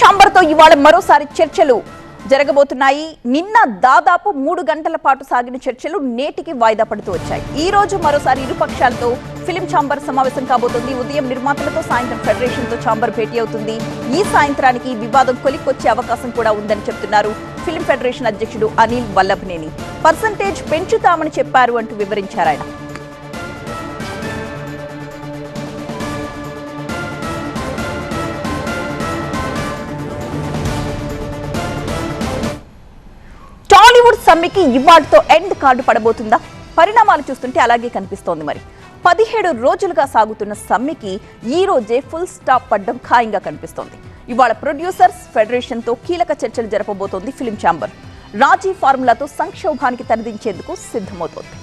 చాంబర్తో ఇవాళ మరోసారి చర్చలు జరగబోతున్నాయి. నిన్న దాదాపు మూడు గంటల పాటు సాగిన చర్చలు నేటికి వాయిదా పడుతూ వచ్చాయి. ఈ రోజు మరోసారి ఇరుపక్షాలతో ఫిలిం ఛాంబర్ సమావేశం కాబోతుంది. ఉదయం నిర్మాతలతో సాయంత్రం ఫెడరేషన్తో ఛాంబర్ భేటీ అవుతుంది. ఈ సాయంత్రానికి వివాదం కొలిక్కొచ్చే అవకాశం కూడా ఉందని చెప్తున్నారు ఫిలిం ఫెడరేషన్ అధ్యక్షుడు అనిల్ వల్లభనేని. పర్సంటేజ్ పెంచుతామని చెప్పారు అంటూ వివరించారు ఆయన. సమ్మెకి ఇవాటితో ఎండ్ కార్డు పడబోతుందా? పరిణామాలు చూస్తుంటే అలాగే కనిపిస్తోంది మరి. పదిహేడు రోజులుగా సాగుతున్న సమ్మెకి ఈ రోజే ఫుల్ స్టాప్ పడ్డం ఖాయంగా కనిపిస్తోంది. ఇవాళ ప్రొడ్యూసర్స్ ఫెడరేషన్తో కీలక చర్చలు జరపబోతోంది ఫిలిం ఛాంబర్. రాజీ ఫార్ములాతో సంక్షోభానికి తనదించేందుకు సిద్ధమవుతోంది.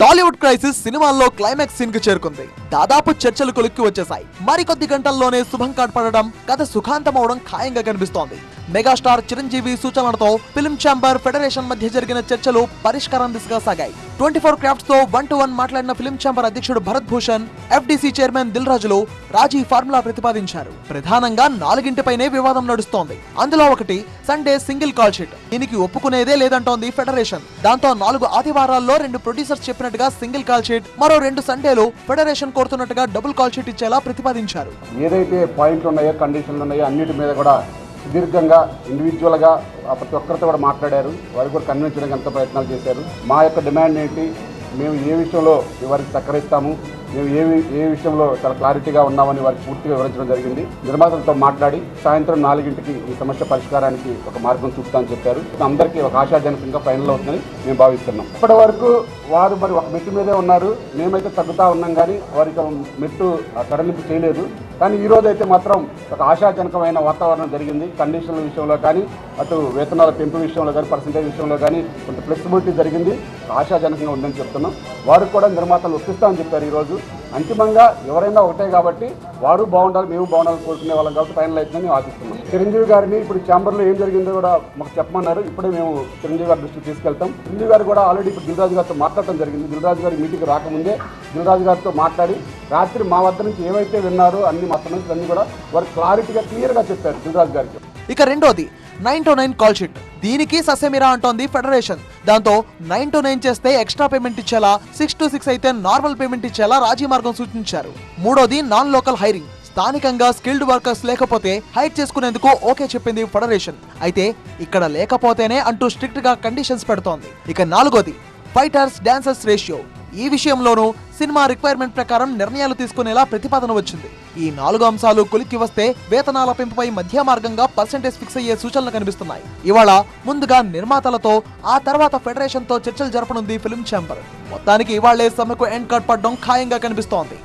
టాలీవుడ్ క్రైసిస్ సినిమాల్లో క్లైమాక్స్ సీన్కు చేరుకుంది. దాదాపు చర్చలు కొలిక్కి వచ్చేసాయి మరికొద్ది గంటల్లోనే శుభం కార్డ్ పడడం కథ సుఖాంతం అవడం ఖాయంగా కనిపిస్తోంది. మెగాస్టార్ చిరంజీవి సూచనలతో ఫిల్మ్ ఛాంబర్ ఫెడరేషన్ మధ్య జరిగిన చర్చలు పరిష్కారం దిశగా సాగాయి. ట్వంటీ ఫోర్ క్రాఫ్ట్స్తో వన్ టు వన్ మాట్లాడిన ఫిల్మ్ ఛాంబర్ అధ్యక్షుడు భరత్ భూషణ్ ఎఫ్డీసీ చైర్మన్ దిల్ రాజులు రాజీ ఫార్ములా ప్రతిపాదించారు. ప్రధానంగా నాలుగింటిపైనే వివాదం నడుస్తోంది. అందులో ఒకటి సండే సింగిల్ కాల్ షీట్. దీనికి ఒప్పుకునేదే లేదంటోంది ఫెడరేషన్. దాంతో నాలుగు ఆదివారాల్లో రెండు ప్రొడ్యూసర్స్ చెప్పినట్టుగా సింగిల్ కాల్ షీట్ మరో రెండు సండేలు ఫెడరేషన్ కోరుతున్నట్టుగా డబుల్ కాల్ షీట్ ఇచ్చేలా ప్రతిపాదించారు. ఏదైతే పాయింట్లు ఉన్నాయో కండిషన్లు ఉన్నాయో అన్నిటి మీద కూడా సుదీర్ఘంగా ఇండివిజువల్గా ప్రతి ఒక్కరితో కూడా మాట్లాడారు. వారికి కూడా కన్విన్స్ ఎంతో ప్రయత్నాలు చేశారు. మా యొక్క డిమాండ్ ఏంటి? మేము ఏ విషయంలో వారికి సహకరిస్తాము? ఏ వి- ఏ విషయంలో చాలా క్లారిటీగా ఉన్నామని వారికి పూర్తిగా వివరించడం జరిగింది. నిర్మాతలతో మాట్లాడి సాయంత్రం నాలుగింటికి ఈ సమస్య పరిష్కారానికి ఒక మార్గం చూపుతామని చెప్పారు. అందరికీ ఒక ఆశాజనకంగా ఫైనల్ అవుతుందని మేము భావిస్తున్నాం. ఇప్పటి వరకు వారు మరి ఒక మెట్టు మీదే ఉన్నారు. మేమైతే తగ్గుతా ఉన్నాం కానీ వారికి మెట్టు తరలింపు చేయలేదు. కానీ ఈ రోజు అయితే మాత్రం ఒక ఆశాజనకమైన వాతావరణం జరిగింది. కండిషన్ల విషయంలో కానీ అటు వేతనాల పెంపు విషయంలో కానీ పర్సంటేజ్ విషయంలో కానీ కొంత ఫ్లెక్సిబిలిటీ జరిగింది. ఆశాజనకంగా ఉందని చెప్తున్నాం. వారు కూడా నిర్మాతలు ఒప్పిస్తామని చెప్పారు ఈరోజు. అంతిమంగా ఎవరైనా ఒకటే కాబట్టి వారు బాగుండాలి మేము బాగుండాలని కోరుకునే వాళ్ళం కాబట్టి ఫైనల్ అవుతుందని ఆశిస్తున్నాం. చిరంజీవి గారిని ఇప్పుడు ఛాంబర్లో ఏం జరిగిందో కూడా మాకు చెప్పమన్నారు. ఇప్పుడే మేము చిరంజీవి గారి దృష్టికి తీసుకెళ్తాం. చిరంజీవి గారు కూడా ఆల్రెడీ ఇప్పుడు దిల్రాజు గారితో మాట్లాడటం జరిగింది. దిల్రాజు గారి మీటింగ్ రాకముందే దిల్రాజు గారితో మాట్లాడి రాత్రి మా వద్ద నుంచి ఏవైతే విన్నారో అన్ని మా సమస్యలన్నీ కూడా వారు క్లారిటీగా క్లియర్గా చెప్పారు దిల్రాజు గారికి. ఇక రెండోది nine to nine call sheet దీనికి ససెమిరా అంటోంది ఫెడరేషన్. దాంతో నైన్ టు నైన్ చేస్తే ఎక్స్ట్రా పేమెంట్ ఇచ్చేలా సిక్స్ టు సిక్స్ అయితే నార్మల్ పేమెంట్ ఇచ్చేలా రాజీ మార్గం సూచించారు. మూడోది నాన్ లోకల్ హైరింగ్ స్థానికంగా స్కిల్డ్ వర్కర్స్ లేకపోతే హైర్ చేసుకునేందుకు ఓకే చెప్పింది ఫెడరేషన్. అయితే ఇక్కడ లేకపోతేనే అంటూ స్ట్రిక్ట్గా కండిషన్స్ పెడుతోంది. ఇక నాలుగోది ఫైటర్స్ డాన్సర్స్ రేషియో ఈ విషయంలోనూ సినిమా రిక్వైర్మెంట్ ప్రకారం నిర్ణయాలు తీసుకునేలా ప్రతిపాదన వచ్చింది. ఈ నాలుగు అంశాలు కొలిక్కి వస్తే వేతనాల పెంపుపై మధ్య మార్గంగా పర్సెంటేజ్ ఫిక్స్ అయ్యే సూచనలు కనిపిస్తున్నాయి. ఇవాళ ముందుగా నిర్మాతలతో ఆ తర్వాత ఫెడరేషన్తో చర్చలు జరపనుంది ఫిల్మ్ ఛాంబర్. మొత్తానికి ఇవాళ్ళే సమ్మెకు ఎండ్ కట్ పడడం ఖాయంగా కనిపిస్తోంది.